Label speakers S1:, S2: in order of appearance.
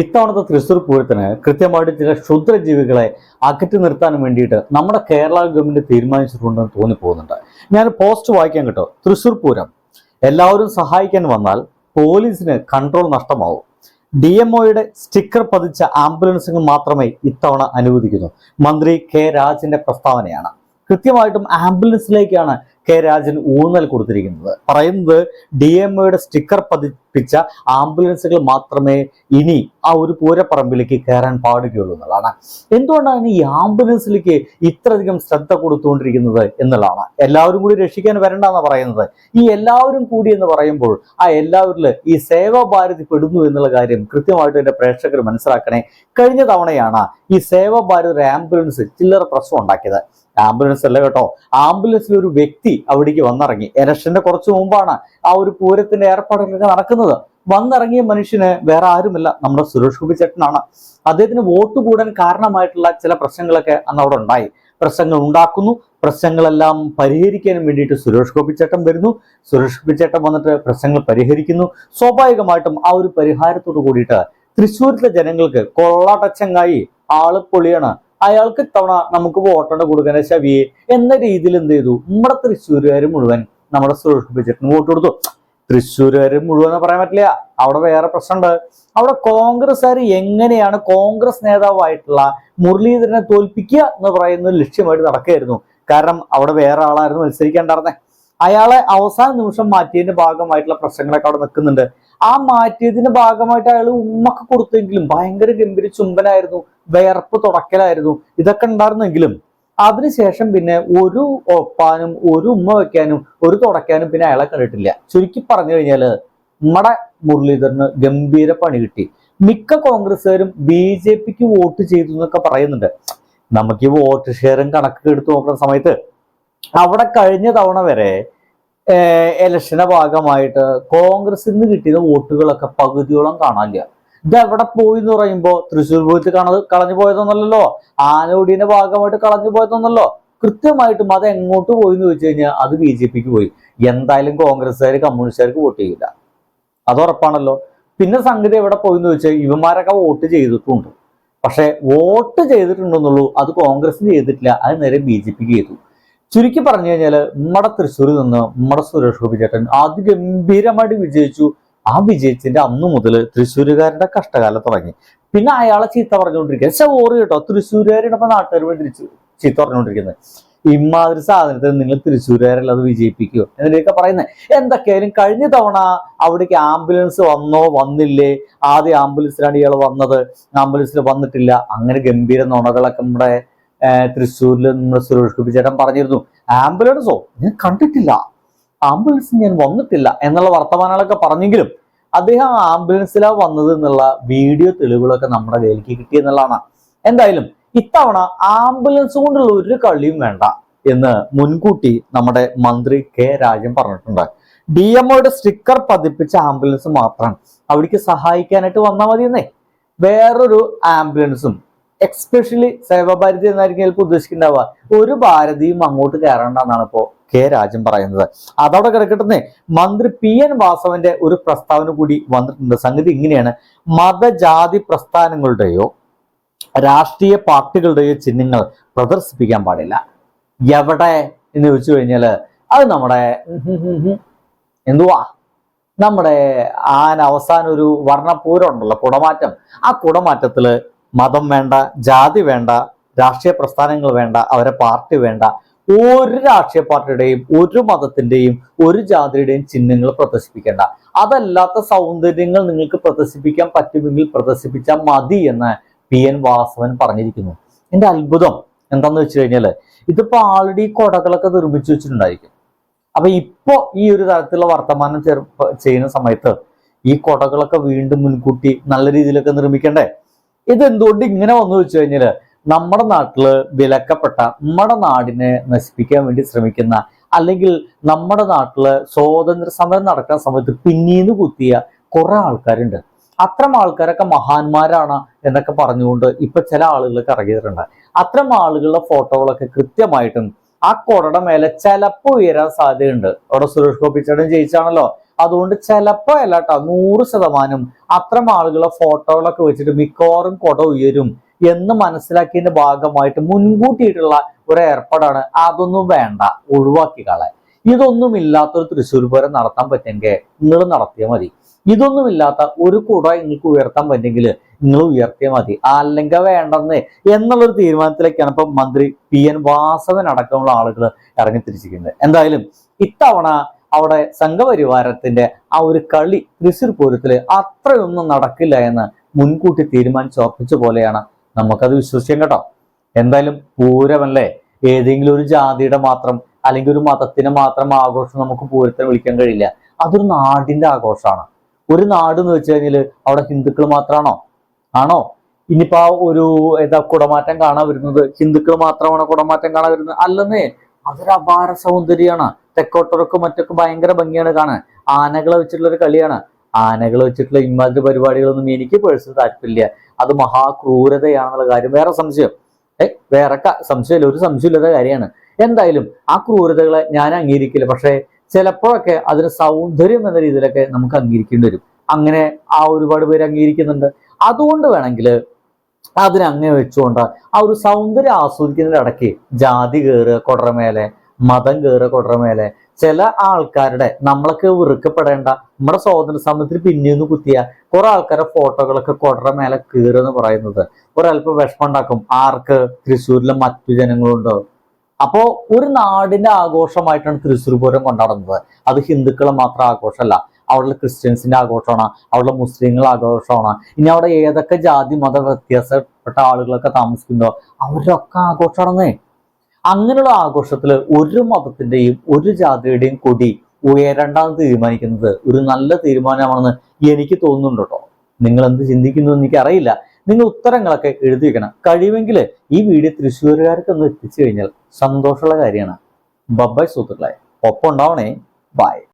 S1: ഇത്തവണത്തെ തൃശ്ശൂർ പൂരത്തിന് കൃത്യമായിട്ട് ചില ക്ഷുദ്രജീവികളെ അകറ്റി നിർത്താൻ വേണ്ടിയിട്ട് നമ്മുടെ കേരള ഗവൺമെന്റ് തീരുമാനിച്ചിട്ടുണ്ടെന്ന് തോന്നിപ്പോകുന്നുണ്ട്. ഞാൻ പോസ്റ്റ് വായിക്കാൻ കേട്ടോ. തൃശൂർ പൂരം എല്ലാവരും സഹായിക്കാൻ വന്നാൽ പോലീസിന് കൺട്രോൾ നഷ്ടമാവും. ഡി എം ഒയുടെ സ്റ്റിക്കർ പതിച്ച ആംബുലൻസുകൾ മാത്രമേ ഇത്തവണ അനുവദിക്കുന്നു. മന്ത്രി കെ രാജിന്റെ പ്രസ്താവനയാണ്. കൃത്യമായിട്ടും ആംബുലൻസിലേക്കാണ് കെ രാജൻ ഊന്നൽ കൊടുത്തിരിക്കുന്നത്. പറയുന്നത് ഡി എം സ്റ്റിക്കർ പതിപ്പിച്ച ആംബുലൻസുകൾ മാത്രമേ ഇനി ആ ഒരു പൂരപ്പറമ്പിലേക്ക് കയറാൻ പാടുകയുള്ളൂ എന്നുള്ളതാണ്. എന്തുകൊണ്ടാണ് ഈ ആംബുലൻസിലേക്ക് ഇത്രയധികം ശ്രദ്ധ കൊടുത്തുകൊണ്ടിരിക്കുന്നത് എന്നുള്ളതാണ്. എല്ലാവരും കൂടി രക്ഷിക്കാൻ വരണ്ടെന്ന് പറയുന്നത്. ഈ എല്ലാവരും കൂടി എന്ന് പറയുമ്പോൾ ആ എല്ലാവരിൽ ഈ സേവാഭാരതി പെടുന്നു എന്നുള്ള കാര്യം കൃത്യമായിട്ട് എന്റെ പ്രേക്ഷകർ മനസ്സിലാക്കണേ. കഴിഞ്ഞ തവണയാണ് ഈ സേവാഭാരതി ആംബുലൻസ് ചില്ലറ പ്രശ്നം ഉണ്ടാക്കിയത്. ആംബുലൻസ് അല്ല കേട്ടോ. ആംബുലൻസിൽ ഒരു വ്യക്തി അവിടേക്ക് വന്നിറങ്ങി. ഇലക്ഷന്റെ കുറച്ച് മുമ്പാണ് ആ ഒരു പൂരത്തിന്റെ ഏർപ്പാടുകളൊക്കെ നടക്കുന്നത്. വന്നിറങ്ങിയ മനുഷ്യന് വേറെ ആരുമില്ല. നമ്മുടെ സുരേഷ് ഗോപി ചേട്ടനാണ്. അദ്ദേഹത്തിന് വോട്ട് കൂടാൻ കാരണമായിട്ടുള്ള ചില പ്രശ്നങ്ങളൊക്കെ അന്ന് അവിടെ ഉണ്ടായി. പ്രശ്നങ്ങൾ ഉണ്ടാക്കുന്നു. പ്രശ്നങ്ങളെല്ലാം പരിഹരിക്കാൻ വേണ്ടിയിട്ട് സുരേഷ് ഗോപി ചേട്ടൻ വരുന്നു. സുരേഷ് ഗോപി ചേട്ടൻ വന്നിട്ട് പ്രശ്നങ്ങൾ പരിഹരിക്കുന്നു. സ്വാഭാവികമായിട്ടും ആ ഒരു പരിഹാരത്തോട് കൂടിയിട്ട് തൃശ്ശൂരിലെ ജനങ്ങൾക്ക് കൊള്ളാട്ടച്ചങ്ങായി ആൾ പൊളിയാണ്. അയാൾക്ക് ഇത്തവണ നമുക്ക് വോട്ടെണ്ണ കൊടുക്കാൻ ശവിയെ എന്ന രീതിയിൽ എന്ത് ചെയ്തു? നമ്മുടെ തൃശ്ശൂരുകാർ മുഴുവൻ നമ്മുടെ സുരേഷ് ബജറ്റിന് വോട്ട് കൊടുത്തു. തൃശ്ശൂരുകാർ മുഴുവൻ പറയാൻ പറ്റില്ല. അവിടെ വേറെ പ്രശ്നമുണ്ട്. അവിടെ കോൺഗ്രസ്സുകാർ എങ്ങനെയാണ് കോൺഗ്രസ് നേതാവായിട്ടുള്ള മുരളീധരനെ തോൽപ്പിക്കുക എന്ന് പറയുന്ന ലക്ഷ്യമായിട്ട് നടക്കുകയായിരുന്നു. കാരണം അവിടെ വേറെ ആളായിരുന്നു മത്സരിക്കേണ്ടായിരുന്നേ അയാളെ അവസാന നിമിഷം മാറ്റിയതിന്റെ ഭാഗമായിട്ടുള്ള പ്രശ്നങ്ങളൊക്കെ അവിടെ നിൽക്കുന്നുണ്ട്. ആ മാറ്റിയതിന്റെ ഭാഗമായിട്ട് അയാൾ ഉമ്മക്ക് കൊടുത്തെങ്കിലും ഭയങ്കര ഗംഭീര ചുംബനായിരുന്നു വേർപ്പ് തുടക്കലായിരുന്നു ഇതൊക്കെ ഉണ്ടായിരുന്നെങ്കിലും. അതിനുശേഷം പിന്നെ ഒരു ഒപ്പാനും ഒരു ഉമ്മ വെക്കാനും ഒരു തുടക്കാനും പിന്നെ അയാളെ കണ്ടിട്ടില്ല. ചുരുക്കി പറഞ്ഞു കഴിഞ്ഞാൽ നമ്മുടെ മുരളീധരന് ഗംഭീര പണി കിട്ടി. മിക്ക കോൺഗ്രസ്സുകാരും ബി ജെ പിക്ക് വോട്ട് ചെയ്തു എന്നൊക്കെ പറയുന്നുണ്ട്. നമുക്ക് ഈ വോട്ട് ഷെയറും കണക്ക് എടുത്ത് നോക്കുന്ന സമയത്ത് അവിടെ കഴിഞ്ഞ തവണ വരെ ഇലക്ഷന്റെ ഭാഗമായിട്ട് കോൺഗ്രസിൽ നിന്ന് കിട്ടിയ വോട്ടുകളൊക്കെ പകുതിയോളം കാണാനില്ല. ഇത് പോയി എന്ന് പറയുമ്പോൾ തൃശ്ശൂർ പൂരത്തിൽ കാണത് കളഞ്ഞു പോയതൊന്നല്ലോ ആനോടിയുടെ ഭാഗമായിട്ട് കളഞ്ഞു പോയതൊന്നല്ലോ കൃത്യമായിട്ടും അത് എങ്ങോട്ട് പോയി എന്ന് ചോദിച്ചു കഴിഞ്ഞാൽ അത് ബി ജെ പിക്ക് പോയി. എന്തായാലും കോൺഗ്രസ്സുകാർ കമ്മ്യൂണിസ്റ്റുകാർക്ക് വോട്ട് ചെയ്യില്ല. അത് ഉറപ്പാണല്ലോ. പിന്നെ സംഗതി എവിടെ പോയി എന്ന് ചോദിച്ചാൽ ഇവന്മാരൊക്കെ വോട്ട് ചെയ്തിട്ടുണ്ട്. പക്ഷെ വോട്ട് ചെയ്തിട്ടുണ്ടെന്നുള്ളൂ അത് കോൺഗ്രസ് ചെയ്തിട്ടില്ല. അത് നേരെ ബി ജെ പിക്ക് ചെയ്തു. ചുരുക്കി പറഞ്ഞു കഴിഞ്ഞാൽ മട തൃശ്ശൂരിൽ നിന്ന് മട സുരേഷ് ഗോപി ചേട്ടൻ അതിഗംഭീരമായിട്ട് വിജയിച്ചു. ആ വിജയിച്ചതിന്റെ അന്നു മുതൽ തൃശ്ശൂരുകാരന്റെ കഷ്ടകാലം തുടങ്ങി. പിന്നെ അയാളെ ചീത്ത പറഞ്ഞുകൊണ്ടിരിക്കുക. പക്ഷെ ഓറ് കേട്ടോ. തൃശ്ശൂരുകാരുടെ ഇപ്പൊ നാട്ടുകാർ വേണ്ടി ചീത്ത പറഞ്ഞുകൊണ്ടിരിക്കുന്നത്. ഇമാതിരി സാധനത്തിൽ നിങ്ങൾ തൃശ്ശൂരുകാരല്ല അത് വിജയിപ്പിക്കുമോ എന്നൊക്കെ പറയുന്നത്. എന്തൊക്കെയായാലും കഴിഞ്ഞ തവണ അവിടേക്ക് ആംബുലൻസ് വന്നോ വന്നില്ലേ? ആദ്യം ആംബുലൻസിലാണ് ഇയാൾ വന്നത്. ആംബുലൻസിൽ വന്നിട്ടില്ല. അങ്ങനെ ഗംഭീര നുണകളൊക്കെ നമ്മുടെ തൃശ്ശൂരിൽ നമ്മുടെ സുരേഷ് ഗോപി ചേട്ടൻ പറഞ്ഞിരുന്നു. ആംബുലൻസോ? ഞാൻ കണ്ടിട്ടില്ല. ആംബുലൻസ് ഞാൻ വന്നിട്ടില്ല എന്നുള്ള വർത്തമാനങ്ങളൊക്കെ പറഞ്ഞെങ്കിലും അദ്ദേഹം ആംബുലൻസിലാണ് വന്നത് എന്നുള്ള വീഡിയോ തെളിവുകളൊക്കെ നമ്മുടെ കയ്യിലേക്ക് കിട്ടി എന്നുള്ളതാണ്. എന്തായാലും ഇത്തവണ ആംബുലൻസ് കൊണ്ടുള്ള ഒരു കളിയും വേണ്ട എന്ന് മുൻകൂട്ടി നമ്മുടെ മന്ത്രി കെ രാജൻ പറഞ്ഞിട്ടുണ്ട്. ഡി എംഒയുടെ സ്റ്റിക്കർ പതിപ്പിച്ച ആംബുലൻസ് മാത്രം അവിടേക്ക് സഹായിക്കാനായിട്ട് വന്നാൽ മതിയെന്നേ. വേറൊരു ആംബുലൻസും എക്സ്പെഷ്യലി സേവാഭാരതി എന്നായിരിക്കും ചിലപ്പോൾ ഉദ്ദേശിക്കുന്നുണ്ടാവുക. ഒരു ഭാരതിയും അങ്ങോട്ട് കയറണ്ടെന്നാണ് ഇപ്പോ കെ രാജൻ പറയുന്നത്. അതവിടെ കിടക്കട്ടെ മന്ത്രി പി എൻ വാസവന്റെ ഒരു പ്രസ്താവന കൂടി വന്നിട്ടുണ്ട്. സംഗതി ഇങ്ങനെയാണ്. മതജാതി പ്രസ്ഥാനങ്ങളുടെയോ രാഷ്ട്രീയ പാർട്ടികളുടെയോ ചിഹ്നങ്ങൾ പ്രദർശിപ്പിക്കാൻ പാടില്ല. എവിടെ എന്ന് ചോദിച്ചു കഴിഞ്ഞാൽ അത് നമ്മുടെ എന്തുവാ? നമ്മുടെ ആന അവസാന ഒരു വർണപൂരം ഉണ്ടല്ലോ കുടമാറ്റം. ആ കുടമാറ്റത്തിൽ മതം വേണ്ട ജാതി വേണ്ട രാഷ്ട്രീയ പ്രസ്ഥാനങ്ങൾ വേണ്ട അവരെ പാർട്ടി വേണ്ട. ഒരു രാഷ്ട്രീയ പാർട്ടിയുടെയും ഒരു മതത്തിന്റെയും ഒരു ജാതിയുടെയും ചിഹ്നങ്ങൾ പ്രദർശിപ്പിക്കേണ്ട. അതല്ലാത്ത സൗന്ദര്യങ്ങൾ നിങ്ങൾക്ക് പ്രദർശിപ്പിക്കാൻ പറ്റുമെങ്കിൽ പ്രദർശിപ്പിച്ചാൽ മതി എന്ന് പി എൻ വാസവൻ പറഞ്ഞിരിക്കുന്നു. എന്റെ അത്ഭുതം എന്താന്ന് വെച്ച് കഴിഞ്ഞാൽ ഇതിപ്പോ ആൾറെഡി കൊടകളൊക്കെ നിർമ്മിച്ചു വെച്ചിട്ടുണ്ടായിരിക്കും. അപ്പൊ ഇപ്പോ ഈ ഒരു തരത്തിലുള്ള വർത്തമാനം ചെയ്യുന്ന സമയത്ത് ഈ കൊടകളൊക്കെ വീണ്ടും മുൻകൂട്ടി നല്ല രീതിയിലൊക്കെ നിർമ്മിക്കണ്ടേ? ഇത് എന്തുകൊണ്ട് ഇങ്ങനെ വന്നു വെച്ച് കഴിഞ്ഞാൽ നമ്മുടെ നാട്ടിൽ വിലക്കപ്പെട്ട നമ്മുടെ നാടിനെ നശിപ്പിക്കാൻ വേണ്ടി ശ്രമിക്കുന്ന അല്ലെങ്കിൽ നമ്മുടെ നാട്ടിൽ സ്വാതന്ത്ര്യ സമരം നടക്കുന്ന സമയത്ത് പിന്നീന്ന് കുത്തിയ കുറെ ആൾക്കാരുണ്ട്. അത്തരം ആൾക്കാരൊക്കെ മഹാന്മാരാണ് എന്നൊക്കെ പറഞ്ഞുകൊണ്ട് ഇപ്പൊ ചില ആളുകളൊക്കെ ഇറങ്ങിയിട്ടുണ്ട്. അത്തരം ആളുകളുടെ ഫോട്ടോകളൊക്കെ കൃത്യമായിട്ടും ആ കൊടയുടെ മേലെ ചിലപ്പോൾ ഉയരാൻ സാധ്യതയുണ്ട്. അവിടെ സുരേഷ് ഗോപി ജയിച്ചാണല്ലോ. അതുകൊണ്ട് ചിലപ്പോ അല്ല കേട്ടോ നൂറ് ശതമാനം അത്തരം ആളുകളെ ഫോട്ടോകളൊക്കെ വെച്ചിട്ട് മിക്കവാറും കൊട ഉയരും എന്ന് മനസ്സിലാക്കിയതിന്റെ ഭാഗമായിട്ട് മുൻകൂട്ടിയിട്ടുള്ള ഒരു ഏർപ്പാടാണ്. അതൊന്നും വേണ്ട ഒഴിവാക്കി കളെ ഇതൊന്നും ഇല്ലാത്തൊരു തൃശ്ശൂർ പൂരം നടത്താൻ പറ്റുമെങ്കിൽ നിങ്ങൾ നടത്തിയാൽ മതി. ഇതൊന്നും ഇല്ലാത്ത ഒരു കുട നിങ്ങൾക്ക് ഉയർത്താൻ പറ്റുമെങ്കിൽ നിങ്ങൾ ഉയർത്തിയാൽ മതി. അല്ലെങ്കിൽ വേണ്ടെന്ന് എന്നുള്ളൊരു തീരുമാനത്തിലേക്കാണ് ഇപ്പൊ മന്ത്രി പി. എൻ. വാസവൻ അടക്കമുള്ള ആളുകൾ ഇറങ്ങിത്തിരിച്ചിരിക്കുന്നത് എന്തായാലും ഇത്തവണ അവിടെ സംഘപരിവാരത്തിന്റെ ആ ഒരു കളി തൃശ്ശൂർ പൂരത്തിൽ അത്രയൊന്നും നടക്കില്ല എന്ന് മുൻകൂട്ടി തീരുമാനിച്ച് ഉറപ്പിച്ച പോലെയാണ് നമുക്കത് വിശ്വസിക്കാം കേട്ടോ. എന്തായാലും പൂരമല്ലേ? ഏതെങ്കിലും ഒരു ജാതിയുടെ മാത്രം അല്ലെങ്കിൽ ഒരു മതത്തിന് മാത്രം ആഘോഷം നമുക്ക് പൂരത്തിന് വിളിക്കാൻ കഴിയില്ല. അതൊരു നാടിന്റെ ആഘോഷമാണ്. ഒരു നാട് എന്ന് വെച്ച് കഴിഞ്ഞാൽ അവിടെ ഹിന്ദുക്കൾ മാത്രമാണോ? ആണോ? ഇനിയിപ്പോ ഒരു എന്താ കുടമാറ്റം കാണാൻ വരുന്നത്? ഹിന്ദുക്കൾ മാത്രമാണ് കുടമാറ്റം കാണാൻ വരുന്നത്? അല്ലെന്നേ അതൊരു അപാര സൗന്ദര്യമാണ്. തെക്കോട്ടൊക്കെ മറ്റൊക്കെ ഭയങ്കര ഭംഗിയാണ് കാണാൻ. ആനകളെ വെച്ചിട്ടുള്ള ഒരു കളിയാണ്. ആനകളെ വെച്ചിട്ടുള്ള ഇമാതിരി പരിപാടികളൊന്നും എനിക്ക് പേഴ്സണൽ താല്പര്യമില്ല. അത് മഹാക്രൂരതയാണെന്നുള്ള കാര്യം. വേറെ സംശയം. ഏ വേറെ സംശയമില്ല. ഒരു സംശയമില്ലാത്ത കാര്യമാണ്. എന്തായാലും ആ ക്രൂരതകളെ ഞാൻ അംഗീകരിക്കില്ല. പക്ഷേ ചിലപ്പോഴൊക്കെ അതിന് സൗന്ദര്യം എന്ന രീതിയിലൊക്കെ നമുക്ക് അംഗീകരിക്കേണ്ടി വരും. അങ്ങനെ ആ ഒരുപാട് പേര് അംഗീകരിക്കുന്നുണ്ട്. അതുകൊണ്ട് വേണമെങ്കിൽ അതിനെ അങ്ങനെ വെച്ചുകൊണ്ട് ആ ഒരു സൗന്ദര്യം ആസ്വദിക്കുന്നതിന്റെ ഇടയ്ക്ക് ജാതി കയറുക കൊടറമേലെ മതം കയറുക കൊടറമേലെ ചില ആൾക്കാരുടെ നമ്മളൊക്കെ വെറുക്കപ്പെടേണ്ട നമ്മുടെ സ്വാതന്ത്ര്യ സമയത്തിന് പിന്നെയൊന്ന് കുത്തിയ കുറെ ആൾക്കാരുടെ ഫോട്ടോകളൊക്കെ കൊടറ മേലെ എന്ന് പറയുന്നത്. ഒരല്പം വിഷമം ഉണ്ടാക്കും. ആർക്ക്? തൃശ്ശൂരിലെ മറ്റു ജനങ്ങളുണ്ടോ? അപ്പോ ഒരു നാടിന്റെ ആഘോഷമായിട്ടാണ് തൃശ്ശൂർ പൂരം കൊണ്ടാടുന്നത്. അത് ഹിന്ദുക്കളെ മാത്രം ആഘോഷമല്ല. അവിടെയുള്ള ക്രിസ്ത്യൻസിന്റെ ആഘോഷമാണ് അവിടെയുള്ള മുസ്ലിങ്ങളുടെ ആഘോഷമാണ്. ഇനി അവിടെ ഏതൊക്കെ ജാതി മത വ്യത്യാസപ്പെട്ട ആളുകളൊക്കെ താമസിക്കുന്നോ അവരൊക്കെ ആഘോഷമാണെന്നേ. അങ്ങനെയുള്ള ആഘോഷത്തിൽ ഒരു മതത്തിന്റെയും ഒരു ജാതിയുടെയും കൊടി ഉയരണ്ടെന്ന് തീരുമാനിക്കുന്നത് ഒരു നല്ല തീരുമാനമാണെന്ന് എനിക്ക് തോന്നുന്നുണ്ട് കേട്ടോ. നിങ്ങൾ എന്ത് ചിന്തിക്കുന്നു എനിക്ക് അറിയില്ല നിങ്ങൾ ഉത്തരങ്ങളൊക്കെ എഴുതി വെക്കണം. കഴിയുമെങ്കിൽ ഈ വീഡിയോ തൃശ്ശൂരുകാർക്ക് ഒന്ന് എത്തിച്ചു കഴിഞ്ഞാൽ സന്തോഷമുള്ള കാര്യമാണ്. ബബ്ബായ് സുഹൃത്തുക്കളെ. ഒപ്പം ഉണ്ടാവണേ. ബൈ